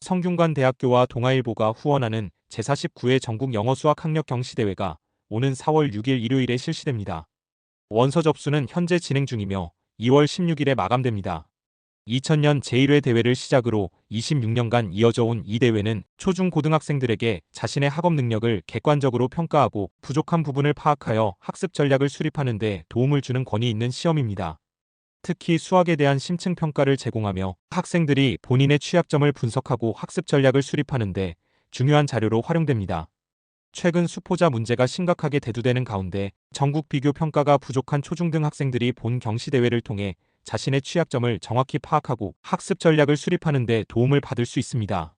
성균관대학교와 동아일보가 후원하는 제49회 전국 영어 수학 학력 경시대회가 오는 4월 6일 일요일에 실시됩니다. 원서 접수는 현재 진행 중이며 2월 16일에 마감됩니다. 2000년 제1회 대회를 시작으로 26년간 이어져 온 이 대회는 초중 고등학생들에게 자신의 학업 능력을 객관적으로 평가하고 부족한 부분을 파악하여 학습 전략을 수립하는 데 도움을 주는 권위 있는 시험입니다. 특히 수학에 대한 심층 평가를 제공하며 학생들이 본인의 취약점을 분석하고 학습 전략을 수립하는데 중요한 자료로 활용됩니다. 최근 수포자 문제가 심각하게 대두되는 가운데 전국 비교 평가가 부족한 초중등 학생들이 본 경시 대회를 통해 자신의 취약점을 정확히 파악하고 학습 전략을 수립하는 데 도움을 받을 수 있습니다.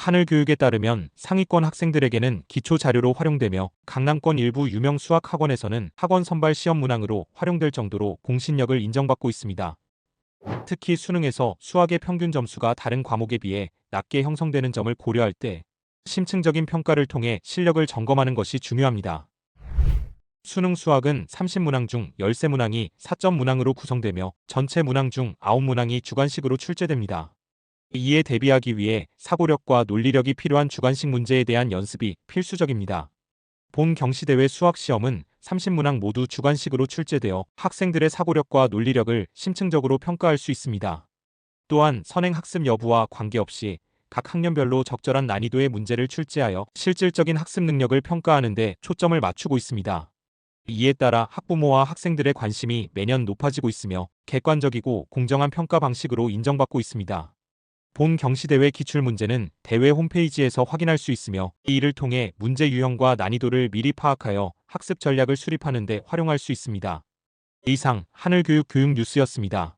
하늘 교육에 따르면 상위권 학생들에게는 기초 자료로 활용되며 강남권 일부 유명 수학 학원에서는 학원 선발 시험 문항으로 활용될 정도로 공신력을 인정받고 있습니다. 특히 수능에서 수학의 평균 점수가 다른 과목에 비해 낮게 형성되는 점을 고려할 때 심층적인 평가를 통해 실력을 점검하는 것이 중요합니다. 수능 수학은 30문항 중 13문항이 4점 문항으로 구성되며 전체 문항 중 9문항이 주관식으로 출제됩니다. 이에 대비하기 위해 사고력과 논리력이 필요한 주관식 문제에 대한 연습이 필수적입니다. 본 경시대회 수학시험은 30문항 모두 주관식으로 출제되어 학생들의 사고력과 논리력을 심층적으로 평가할 수 있습니다. 또한 선행 학습 여부와 관계없이 각 학년별로 적절한 난이도의 문제를 출제하여 실질적인 학습 능력을 평가하는 데 초점을 맞추고 있습니다. 이에 따라 학부모와 학생들의 관심이 매년 높아지고 있으며 객관적이고 공정한 평가 방식으로 인정받고 있습니다. 본 경시대회 기출문제는 대회 홈페이지에서 확인할 수 있으며 이를 통해 문제 유형과 난이도를 미리 파악하여 학습 전략을 수립하는 데 활용할 수 있습니다. 이상 하늘교육 교육 뉴스였습니다.